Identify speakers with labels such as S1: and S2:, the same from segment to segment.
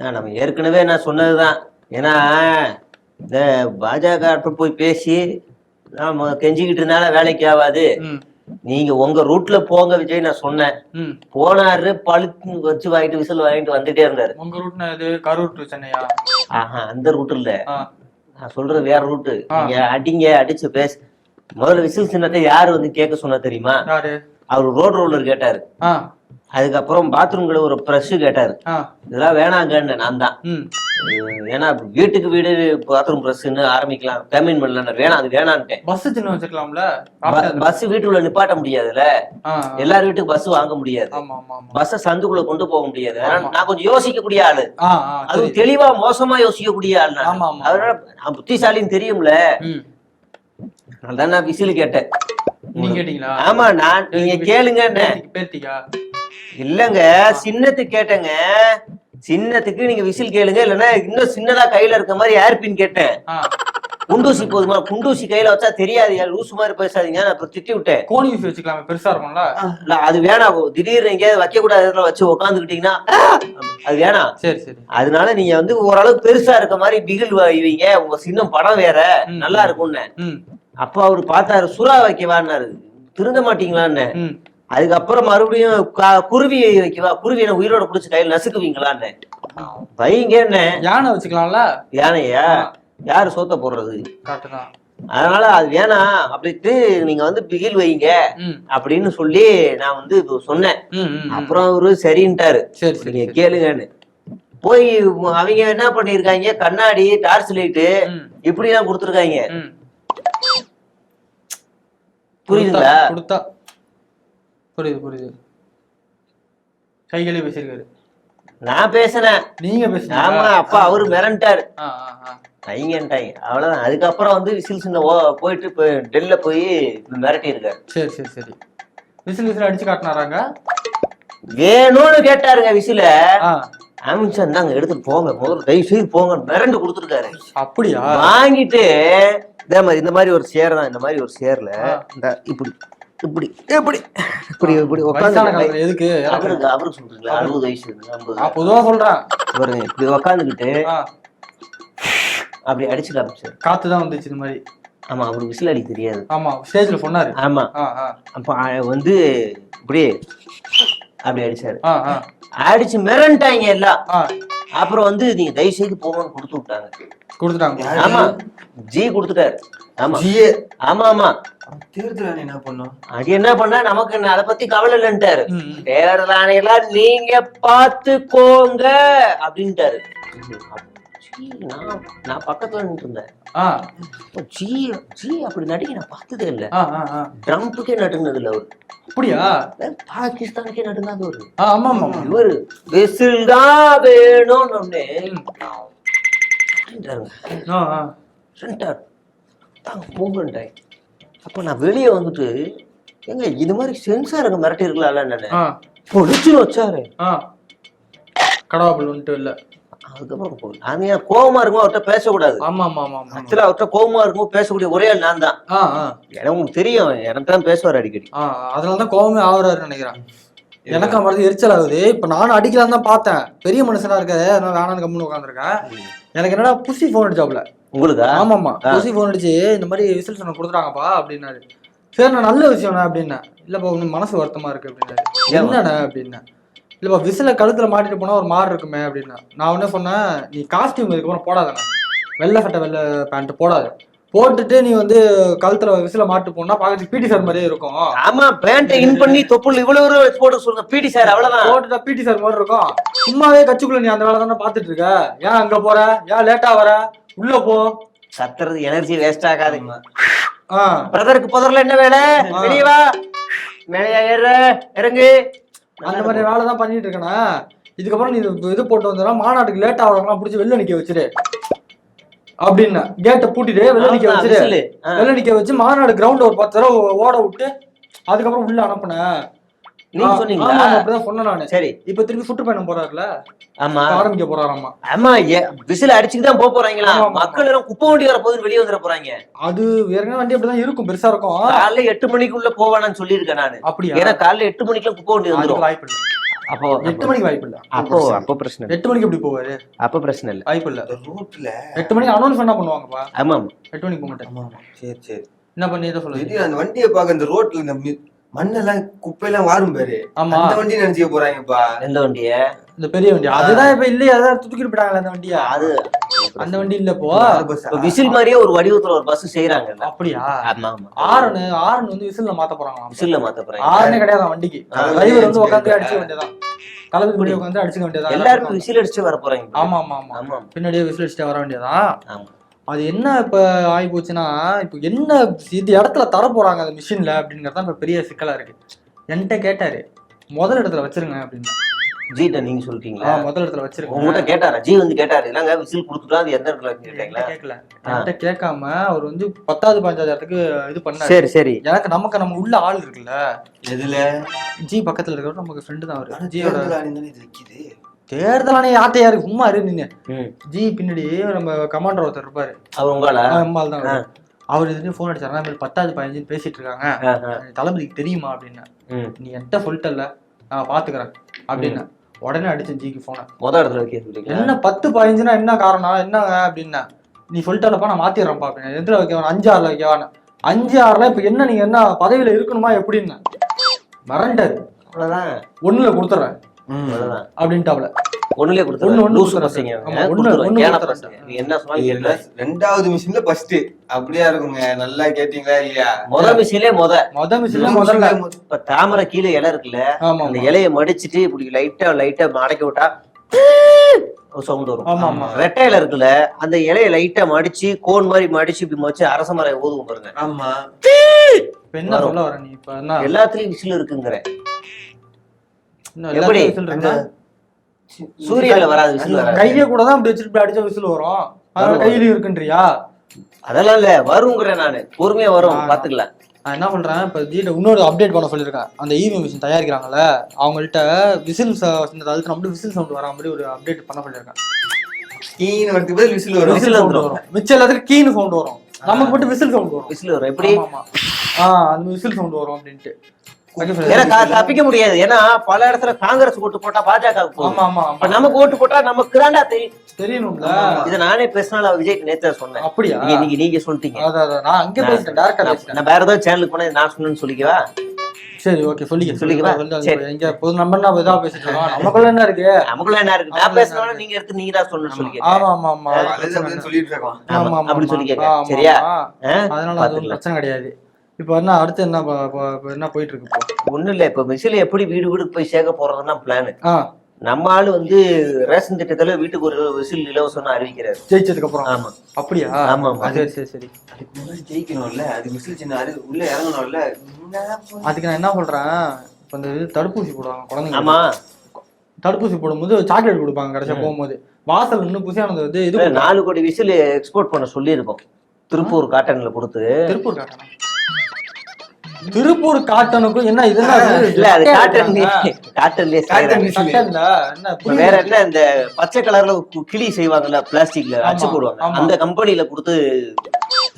S1: நம்ம ஏற்கனவே நான் சொன்னதுதான். ஏன்னா இந்த பாஜக போய் பேசி நாம கெஞ்சிக்கிட்டனால வேலைக்கு ஆகாது. நீங்க உங்க ரூட்ல போங்க விஜய் நான் சொன்னேன். போனாரு பழுத்து வச்சு வாங்கிட்டு விசில் வாங்கிட்டு வந்துட்டே இருந்தாரு.
S2: உங்க ரூட்னா இது கரூர் டு சென்னையா?
S1: ஆஹா அந்த ரூட் இல்ல. நான் சொல்றது வேற ரூட்டு. நீங்க அடிங்க அடிச்சு பேச. முதல்ல விசில் சின்னத்தை யாரு வந்து கேட்க சொன்னா தெரியுமா? அவர் ரோட் ரோலர் கேட்டாரு. அதுக்கப்புறம் பாத்ரூம்ல ஒரு ப்ரஷ் கேட்டாரு. இதெல்லாம் வேணாங்கன்னு நான் தான். ஏன்னா வீட்டுக்கு வீடு பாத்ரூம் ப்ரஷ்ன்னு ஆரம்பிக்கலாம். பேமெண்ட் பண்ணலாம் வேணாம் அது வேணான்ட்டேன்
S2: பஸ் சின்ன வச்சுக்கலாம்ல?
S1: பஸ் வீட்டுக்குள்ள நிப்பாட்ட முடியாதுல்ல? எல்லார் வீட்டுக்கு பஸ் வாங்க முடியாது. பஸ்ஸ சந்துக்குள்ள கொண்டு போக முடியாது. நான் கொஞ்சம் யோசிக்கக்கூடிய ஆளு.
S2: ஆ ஆ
S1: அது. தெளிவா மோசமா யோசிக்கக்கூடிய ஆள் நான்.
S2: ஆமா ஆமா.
S1: அதனால நான் புத்திசாலின்னு தெரியும்ல? அதான் நான் விசில் கேட்டேன்.
S2: நீங்க கேட்டீங்களா?
S1: ஆமா நான் நீங்க கேளுங்க
S2: பேத்திக்கா?
S1: இல்லங்க சின்னத்துக்கு கேட்டேங்க. சின்னத்துக்கு நீங்க விசில் கேளுங்க இல்லைன்னா இன்னும் சின்னதா கையில இருக்க மாதிரி ஏர்பின் கேட்டேன். குண்டூசி போதுமா? குண்டூசி கையில வச்சா தெரியாது யார் லூசு மாதிரி பேசாதீங்க நான் அப்புறம் திட்டி விட்டேன்.
S2: கோணி ஊசி வச்சுக்கலாமே பெருசா இருக்கும்ல?
S1: இல்ல, அது வேணாம். திடீர்னு எங்கேயாவது வைக்க கூடாத வச்சு உட்காந்துக்கிட்டீங்கன்னா அது வேணாம்.
S2: சரி சரி.
S1: அதனால நீங்க வந்து ஓரளவுக்கு பெருசா இருக்க மாதிரி பிகில் வைவீங்க. உங்க சின்னம் படம் வேற. நல்லா இருக்கும்னு. அப்ப அவரு பார்த்தாரு சுறா வைக்கவான்னாரு திருந்த மாட்டீங்களான்னு. அதுக்கப்புறம் மறுபடியும் குருவி வைக்கவா? குருவி என்ன உயிரோட புடிச்சு கையில நசுக்குவீங்களான்னு. வைங்கன்னு
S2: யானை வச்சுக்கலாம்ல?
S1: யானையா? யாரு சோத்த போடுறது? அதனால அது வேணாம் அப்படின்ட்டு நீங்க வந்து பிகில் வைங்க அப்படின்னு சொல்லி நான் வந்து இப்போ சொன்னேன். அப்புறம் அவரு சரின்ட்டாரு.
S2: சரி
S1: நீங்க. கேளுங்கன்னு. போய் அவங்க என்ன பண்ணிருக்காங்க கண்ணாடி டார்ச் லைட்டு இப்படி எல்லாம் கொடுத்துருக்காங்க. புரியுதுங்களா?
S2: புரியுது புரியுது. கைகளே பேசியிருக்காரு
S1: நான் பேசினேன்.
S2: நீங்க பேசுனீங்க.
S1: ஆமா அப்பா அவரு மிரண்டாரு. கைங்கன்ட்டாங்க. அவ்வளவுதான். அதுக்கப்புறம் வந்து விசில் சின்ன போயிட்டு போய் டெல்ல போய் மிரட்டி இருக்காரு
S2: சரி சரி சரி. விசில் விசில் அடிச்சு காட்டினாராங்க?
S1: வேணும்னு கேட்டாருங்க விசில. அமித்ஷா இந்தாங்க எடுத்துட்டு போங்க. முதல்ல தயவு செய்து போங்க. மிரண்டு கொடுத்துருக்காரு.
S2: அப்படியா?
S1: வாங்கிட்டு இதே மாதிரி இந்த மாதிரி ஒரு சேர் தான். இந்த மாதிரி ஒரு சேர்ல. இந்த இப்படி. இப்படி இப்படி இப்படி இப்படி உட்காந்து
S2: எதுக்கு?
S1: அவருக்கு அவருக்கு சொல்றீங்களா? அறுபது வயசு ஐம்பது.
S2: நான் பொதுவா சொல்றேன்.
S1: பாருங்க இப்படி உட்காந்துக்கிட்டு அப்படி அடிச்சு காமிச்சாரு
S2: காத்து தான் வந்துச்சு இந்த மாதிரி.
S1: ஆமா அவருக்கு விசில் அடிக்க தெரியாது.
S2: ஆமா ஸ்டேஜ்ல சொன்னாரு
S1: ஆமா. அப்ப வந்து இப்படி அப்படி அடிச்சாரு. அடிச்சு மிரண்டாங்க எல்லாம். அப்புறம் வந்து நீங்க தயவு செய்து போங்கன்னு கொடுத்து விட்டாங்க.
S2: கொடுத்துட்டாங்க.
S1: ஆமா. ஜி கொடுத்துட்டாரு. ஆமா.
S3: ஜிஏ
S1: ஆமா ஆமா.
S3: தேர்தல் என்ன பண்ணும்
S1: அது என்ன பண்ணா? நமக்கு என்ன அதை பத்தி கவலை இல்லைன்ட்டாரு. தேர்தல் ஆணையெல்லாம் நீங்க பாத்துக்கோங்க அப்படின்ட்டாரு. நான் நான் பக்கத்துல நின்று இருந்தேன்
S2: ஆ.
S1: அப்ப ஜி ஜி அப்படி நடிக்க நான் பார்த்ததே இல்ல. ட்ரம்ப்புக்கே நடுனது இல்ல அவரு.
S2: அப்படியா?
S1: பாகிஸ்தானுக்கே அவரு.
S2: ஆ ஆமா ஆமா.
S1: இவரு விசில் தான் வேணும்னு தாங்க போங்கன்ட்டேன் அப்ப நான் வெளியே வந்துட்டு ஏங்க இது மாதிரி சென்சாருங்க மிரட்டி இருக்கலாம்ல பொடிச்சுன்னு வச்சாரு.
S2: ஆ. கடவாப்பல் வந்துட்டு இல்ல
S1: அதுக்கப்புறம் போ- நான் ஏன் கோவமா இருக்கும் அவர்கிட்ட பேசக்கூடாது.
S2: ஆமா ஆமா ஆமா ஆமா
S1: ஆக்சுவலா அவர்கிட்ட கோவமா இருக்கும் பேசக்கூடிய ஒரே ஆள் நான் தான். எனக்கு உங்களுக்கு தெரியும் எனக்கு தான் பேசுவார் அடிக்கடி.
S2: அதனாலதான் கோவமே ஆகுறாருன்னு நினைக்கிறேன். எனக்கு மாதிரி எரிச்சல் ஆகுது. இப்ப நானும் அடிக்கலாம் தான் பார்த்தேன். பெரிய மனுஷனா இருக்காரு அதனால வேணான்னு கம்முன்னு உட்காந்துருக்கேன் எனக்கு என்னடா புசி போன் அடிச்சாப்ல
S1: உங்களுக்கா?
S2: ஆமாமா
S1: ஆ.
S2: புசி போன் அடிச்சு இந்த மாதிரி விசில் சொன்ன கொடுத்துட்டாங்கப்பா அப்படின்னாரு. சரி நான் நல்ல விஷயம்ண்ணா அப்படின்னேன். இல்லப்பா உனக்கு மனசு வருத்தமா இருக்கு அப்படின்னாரு. என்னண்ணே அப்படின்னேன். இல்லப்பா விசில கழுத்துல மாட்டிட்டு போனா ஒரு மாறு இருக்குமே அப்படின்னா. நான் உடனே சொன்னேன் நீ காஸ்டியூம் இதுக்கப்புறம் போடாதண்ணா. வெள்ளை சட்டை வெள்ளை பேண்ட் போடாத. போட்டுட்டு நீ வந்து கழுத்துல விசில மாட்டு போனா பாக்கிறதுக்கு பிடி சார் மாதிரியே இருக்கும்.
S1: ஆமா பேண்ட்டை இன் பண்ணி தொப்புள் இவ்வளவு போட்டு சொல்லுங்க. பிடி சார் அவ்வளவுதான்.
S2: போட்டுட்டா பிடி சார் மாதிரி இருக்கும். சும்மாவே கட்சிக்குள்ள நீ அந்த வேலை தானே பாத்துட்டு இருக்க ஏன் அங்க போற? ஏன் லேட்டா வர? உள்ள போ.
S1: சத்துறது எனர்ஜி வேஸ்ட் ஆகாது.
S2: ஆ
S1: பிரதருக்கு புதர்ல என்ன வேலை? வெளியே வா. மேலையா ஏற. இறங்கு.
S2: அந்த மாதிரி வேலை தான் பண்ணிட்டு இருக்கேனா இதுக்கப்புறம் நீ இது- போட்டு வந்தா மாநாட்டுக்கு லேட் ஆகிறவங்களாம் பிடிச்சி வெளில நிக்க வச்சிரு. அப்படின்னு கேட்டை பூட்டிட்டு வெளில நிக்க வச்சிரு. வெளில நிக்க வச்சு மாநாடு கிரவுண்ட் ஒரு பத்து தடவை ஓட விட்டு அதுக்கப்புறம் உள்ள அனுப்புனேன்
S1: நீங்க சொன்னீங்களா?
S2: அப்படிதான் சொன்னேன் நானு.
S1: சரி.
S2: இப்ப திருப்பி சுற்றுப்பயணம் போறாருல?
S1: ஆமா.
S2: ஆரம்பிக்க போறாராமா.
S1: ஆமா விசில் அடிச்சுட்டு தான் போக போறாங்களா. மக்கள் எல்லாம் குப்பை வண்டி வர போது வெளியே வந்துட போறாங்க.
S2: அது ஏற்கனவே வண்டி அப்படிதான் இருக்கும் பெருசா இருக்கும்.
S1: காலைல எட்டு மணிக்குள்ள போவானான்னு சொல்லியிருக்கேன் நானு.
S2: அப்படியா?
S1: ஏன்னா காலைல எட்டு மணிக்குள்ள குப்பை வண்டி
S2: வாய்ப்பு இல்லை.
S1: அப்போ
S2: எட்டு மணிக்கு வாய்ப்பு இல்ல.
S1: அப்போ அப்போ பிரச்சனை
S2: எட்டு மணிக்கு எப்படி போவாரு?
S1: அப்போ பிரச்சனை இல்லை.
S2: வாய்ப்பு இல்ல.
S3: ரோட்ல
S2: எட்டு மணிக்கு அனௌன்ஸ் பண்ணா பண்ணுவாங்கப்பா.
S1: ஆமா ஆமா.
S2: எட்டு மணிக்கு போக மாட்டேன்.
S3: சரி சரி.
S2: என்ன பண்ணி இதை சொல்லுங்க.
S3: அந்த வண்டியை பார்க்க இந்த ரோட்ல இந்த மண்ணெல்லாம் குப்பையெல்லாம் வாரும் பாரு.
S2: ஆமா.
S3: அந்த வண்டி நினைச்சுக்க போறாங்கப்பா?
S1: எந்த வண்டிய?
S2: இந்த பெரிய வண்டி. அதுதான் இப்ப இல்லையா அதான் தூக்கிட்டு போயிட்டாங்களே அந்த வண்டியா.
S1: அது.
S2: அந்த வண்டி இல்ல இப்போ.
S3: அந்த bus.
S1: இப்போ விசில் மாதிரியே ஒரு வடிவத்துல ஒரு பஸ் செய்யறாங்கல்ல
S2: அப்படியா?
S1: ஆமா ஆமா.
S2: ஆரனு ஆரன் வந்து விசில்ல மாத்த போறாங்களாம்
S1: விசில்ல மாத்த போறாங்க.
S2: ஆரனே கிடையாது வண்டிக்கு. டிரைவர் வந்து உட்காந்து
S3: சரி.
S2: அடிச்சுக்க வேண்டியதான் கலந்து முடி உட்காந்து அடிச்சுக்க வேண்டியதான்
S1: எல்லாருக்கும் விசில் அடிச்சு வர போறாங்க
S2: ஆமா ஆமா ஆமா.
S1: ஆமா.
S2: பின்னாடியே விசில் அடிச்சுட்டு வர வேண்டியதான்
S1: ஆமா.
S2: அது என்ன இப்ப ஆகி போச்சுன்னா இப்ப என்ன இது இடத்துல தர போறாங்க அந்த மிஷின்ல அப்படிங்கறது தான் இப்ப பெரிய சிக்கலா இருக்கு. என்கிட்ட கேட்டாரு முதல் இடத்துல வச்சிருங்க அப்படின்னு.
S1: ஜீட்ட நீங்க சொல்லிட்டீங்களா?
S2: முதல் இடத்துல வச்சிருங்க
S1: உங்ககிட்ட கேட்டாரா? ஜி வந்து கேட்டாரு. இல்லங்க விசில் கொடுத்துட்டா அது எந்த இடத்துல கேட்டீங்களா?
S2: கேட்கல என்கிட்ட கேட்காம அவர் வந்து பத்தாவது பஞ்சாவது இடத்துக்கு இது பண்ணாரு.
S1: சரி சரி.
S2: எனக்கு நமக்கு நம்ம உள்ள ஆள் இருக்குல்ல.
S3: எதுல?
S2: ஜி பக்கத்துல இருக்கிறவர் நமக்கு ஃப்ரெண்டு தான் அவரு. ஜியோட
S3: தேர்தல் ஆணையம்
S2: யார்ட்ட யாரு சும்மா இரு நின்னு.
S1: ம்.
S2: ஜி பின்னாடி நம்ம கமாண்டர் ஒருத்தர் இருப்பாரு.
S1: அவர் உங்களா
S2: அம்மாள் தான் அவரு. இதுலயும் ஃபோன் அடிச்சாரு. "அண்ணா, இந்த மாதிரி பத்தாவது பதினஞ்சுன்னு பேசிட்டு இருக்காங்க. தளபதிக்கு தெரியுமா அப்படின்னு. நீ என்கிட்ட சொல்லிட்டல நான் பாத்துக்கிறேன் அப்படின்னு உடனே அடிச்சேன் ஜிக்கு போன
S1: முத இடத்துல வைக்க
S2: என்ன பத்து பதினஞ்சுனா என்ன காரணம்? என்னங்க அப்படின்னா நீ சொல்லிட்டலப்பா நான் மாத்திடுறேன்ப்பா அப்படின்னு எதுல வைக்க வேணும் அஞ்சு ஆறுல வைக்க வேணும் அஞ்சு ஆறுல இப்ப என்ன நீங்க என்ன பதவியில இருக்கணுமா எப்படின்னு? மறண்டாரு
S1: அவ்வளவுதான்.
S2: ஒண்ணுல கொடுத்துறேன் அப்படின்ட்டாப்ல.
S1: ஒண்ணுலயே
S2: ஒண்ணு
S1: லூசு. பசங்க என்ன சொன்னாலும்.
S3: ரெண்டாவது மிஷின்ல ஃபர்ஸ்ட் அப்படியா இருக்குங்க? நல்லா கேட்டீங்களா இல்லையா?
S1: முத மிஷிலே முத.
S2: மொத மிஷின்ல முதல்ல.
S1: இப்ப தாமரை கீழே இலை இருக்குல்ல அந்த இலைய மடிச்சிட்டு இப்படி லைட்டா லைட்டா மடக்கி விட்டா ஒரு சவுண்ட் வரும்.
S2: ஆமா ஆமா.
S1: ரெட்டை இலை இருக்குல்ல அந்த இலைய லைட்டா மடிச்சு கோன் மாதிரி மடிச்சு இப்படி வச்சு அரச மரம் ஊதுவும் பாருங்க.
S3: ஆமா.
S1: எல்லாத்துலயும் விசில் இருக்குங்கிற. எப்படி? சூரியன்ல வராது விசில் வராது.
S2: கைய கூட தான் வச்சுட்டு அடிச்சா விசில் வரும். அதனால. கையிலயும் இருக்குன்றியா?
S1: அதெல்லாம் இல்ல வருங்கிறேன் நானு. பொறுமையா வரும். பாத்துக்கலாம்
S2: நான் என்ன பண்றேன் இப்ப இன்னொரு அப்டேட் பண்ண சொல்லியிருக்கேன். அந்த இவி மிஷின் தயாரிக்கிறாங்கல்ல அவங்கள்ட்ட விசில் இந்த அழுத்தின மட்டும் விசில் சவுண்ட் வரா மாதிரி ஒரு அப்டேட் பண்ண சொல்லியிருக்கேன்.
S3: கீழ் வரதுக்கு பதில் விசில் வரும்.
S2: விசில் சவுண்ட் வரும். மிச்சம் எல்லாத்துக்கும் கீனு சவுண்ட் வரும். நமக்கு மட்டும் விசில் சவுண்ட் வரும்.
S1: விசில் வரும். எப்படி.
S2: ஆ அந்த விசில் சவுண்ட் வரும் அப்படின்ட்டு.
S1: ஏன்னா தப்பிக்க முடியாது. ஏன்னா பல இடத்துல காங்கிரஸ் ஓட்டு போட்டா பாஜக நமக்கு ஓட்டு போட்டா நமக்கு தாண்டா தெரியும்
S2: தெரியணும்ல.
S1: இதை நானே பேசினால விஜய் நேத்தா சொன்னேன்.
S2: அப்படியா?
S1: நீங்க நீங்க நீங்க சொல்லிட்டீங்க.
S2: நான் அங்கே பேசிட்டேன் டேரக்டா
S1: நான் வேற ஏதாவது சேனலுக்கு போனா நான் சொன்னேன்னு சொல்லிக்கவா?
S2: சரி ஓகே சொல்லிக்க
S1: சொல்லிக்கவா?
S2: சொல்லிக்க
S1: சரி.
S2: எங்க பொது நம்ம என்ன இதா பேசிட்டு இருக்கோம் நமக்குள்ள என்ன இருக்கு?
S1: நமக்குள்ள என்ன இருக்கு? நான்
S2: நமக்குள்ள
S1: பேசினா
S2: என்ன
S1: நீங்க எடுத்து நீங்க தான் சொன்னு சொல்லிக்க
S2: ஆமா ஆமா. ஆமா
S3: சொல்லிட்டு இருக்கோம்
S1: ஆமா, அப்படி.
S2: ஆமா,
S1: சரியா?
S2: அதனால அது. பிரச்சனை கிடையாது. இப்போ என்ன அடுத்து என்ன என்ன போயிட்டு இருக்கு இப்போ?
S1: ஒண்ணும் இல்ல இப்ப மிஷில எப்படி வீடு வீடு போய் சேர்க்க போறதுன்னா பிளான் நம்ம ஆளு வந்து ரேஷன் திட்டத்துல வீட்டுக்கு ஒரு விசில் இலவசம்னு அறிவிக்கிறாரு.
S2: ஜெயிச்சதுக்கு அப்புறம்?
S1: ஆமா.
S2: அப்படியா?
S1: ஆமா, ஆமா.
S2: சரி சரி சரி.
S3: அதுக்கு முன்னாடி ஜெயிக்கணும்ல அது விசில் சின்ன அது உள்ள இறங்கணும்ல.
S2: அதுக்கு நான் என்ன சொல்றேன் இப்போ இந்த தடுப்பூசி போடுவாங்க குழந்தைங்க
S1: ஆமா.
S2: தடுப்பூசி போடும்போது சாக்லேட் கொடுப்பாங்க கடைசியா போகும்போது. வாசல் இன்னும் புசியானது வந்து இது.
S1: நாலு கோடி விசில் எக்ஸ்போர்ட் பண்ண சொல்லியிருக்கோம். திருப்பூர் காட்டன்ல கொடுத்து.
S2: திருப்பூர் காட்டனா? திருப்பூர் காட்டனுக்கும் என்ன இது? என்ன இது?
S1: இல்ல அது காட்டன்
S3: காட்டன்
S2: என்ன
S1: வேற என்ன இந்த பச்சை கலர்ல கிளி செய்வாங்கல்ல பிளாஸ்டிக்ல அச்சு போடுவாங்க. அந்த கம்பெனில கொடுத்து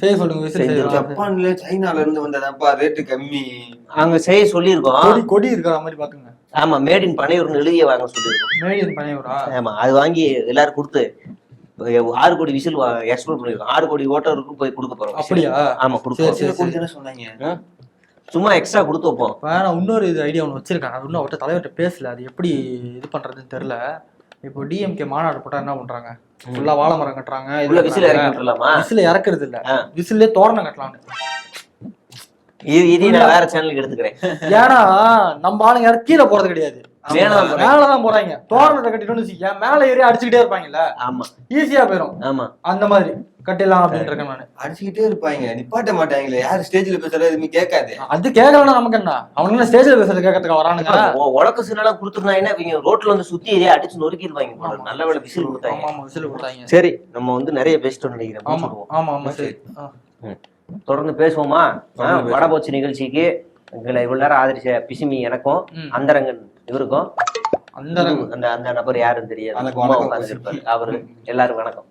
S2: செய்ய சொல்லுங்க.
S3: ஜப்பான்ல சைனால இருந்து வந்ததாப்பா ரேட்டு கம்மி.
S1: அங்க செய்ய சொல்லியிருக்கோம்.
S2: கொடி கொடி இருக்கிற மாதிரி பாத்துங்க
S1: ஆமா மேட் இன் பனையூர்னு எழுதிய வாங்க சொல்லியிருக்கோம்.
S2: மேட் இன் பனையூரா?
S1: ஆமா அது வாங்கி எல்லாரும் கொடுத்து ஆறு கோடி விசில் எக்ஸ்போர்ட் பண்ணிருக்கோம் ஆறு கோடி ஓட்டருக்கும் போய் கொடுக்க போறோம்.
S2: அப்படியா?
S1: ஆமா கொடுப்போம்
S2: சரி,
S3: சில கோடி தானே சொன்னாங்க.
S1: சும்மா எக்ஸ்ட்ரா கொடுத்து வைப்போம்.
S2: நான் இன்னொரு இது ஐடியா ஒன்று வச்சிருக்கேன். அது இன்னும் அவர்கிட்ட தலைவர்கிட்ட பேசல. அது எப்படி இது பண்றதுன்னு தெரியல. இப்போ டிஎம்கே மாநாடு போட்டா என்ன பண்றாங்க? ஃபுல்லா வாழை மரம் கட்டுறாங்க.
S1: உள்ள விசில் இறக்கி விட்டுலாமா
S2: விசில இறக்குறது இல்ல. விசிலே தோரணம் கட்டலாம்னு.
S1: இது இது நான் வேற சேனலுக்கு எடுத்துக்கிறேன்.
S2: ஏன்னா நம்ம ஆளுங்க யாரும் கீழே போறது கிடையாது.
S1: மேலதான் போறாங்க.
S2: தோரணத்தை கட்டிட்டோம்னு வச்சுக்க மேல ஏறி அடிச்சுக்கிட்டே இருப்பாங்கல்ல?
S1: ஆமா.
S2: ஈஸியா போயிடும்
S1: ஆமா.
S2: அந்த மாதிரி. கட்டிடலாம் அப்படின்னு இருக்கேன் நானு.
S3: அடிச்சுக்கிட்டே இருப்பாங்க. நிப்பாட்ட மாட்டாங்களே. யாரு ஸ்டேஜ்ல பேசுறது எதுவுமே கேட்காது.
S2: அது கேட்கலன்னா நமக்கு என்ன? அவனுங்க ஸ்டேஜ்ல பேசுறது கேட்கறதுக்கு வரானுங்க?
S1: உ- உலக்க சின்னலாம் கொடுத்துருந்தாங்கன்னா இவங்க ரோட்ல வந்து சுத்தி ஏரியா அடிச்சு நொறுக்கிடுவாங்க. நல்ல வேலை விசில் கொடுத்தாங்க.
S2: ஆமா விசில் கொடுத்தாங்க.
S1: சரி நம்ம வந்து நிறைய பேசிட்டோம் நினைக்கிறேன்.
S2: ஆமா. ஆமா ஆமா சரி.
S1: தொடர்ந்து பேசுவோமா?
S3: தொடர்ந்து பேசுவோம்.
S1: வடபோச்சு நிகழ்ச்சிக்கு எங்களை இவ்வளவு நேரம் ஆதரிச்ச பிசிமி எனக்கும். அந்தரங்கன் இவருக்கும்
S2: அந்த.
S1: அந்த நபர் யாருன்னு தெரியாது அவரு எல்லாரும் வணக்கம்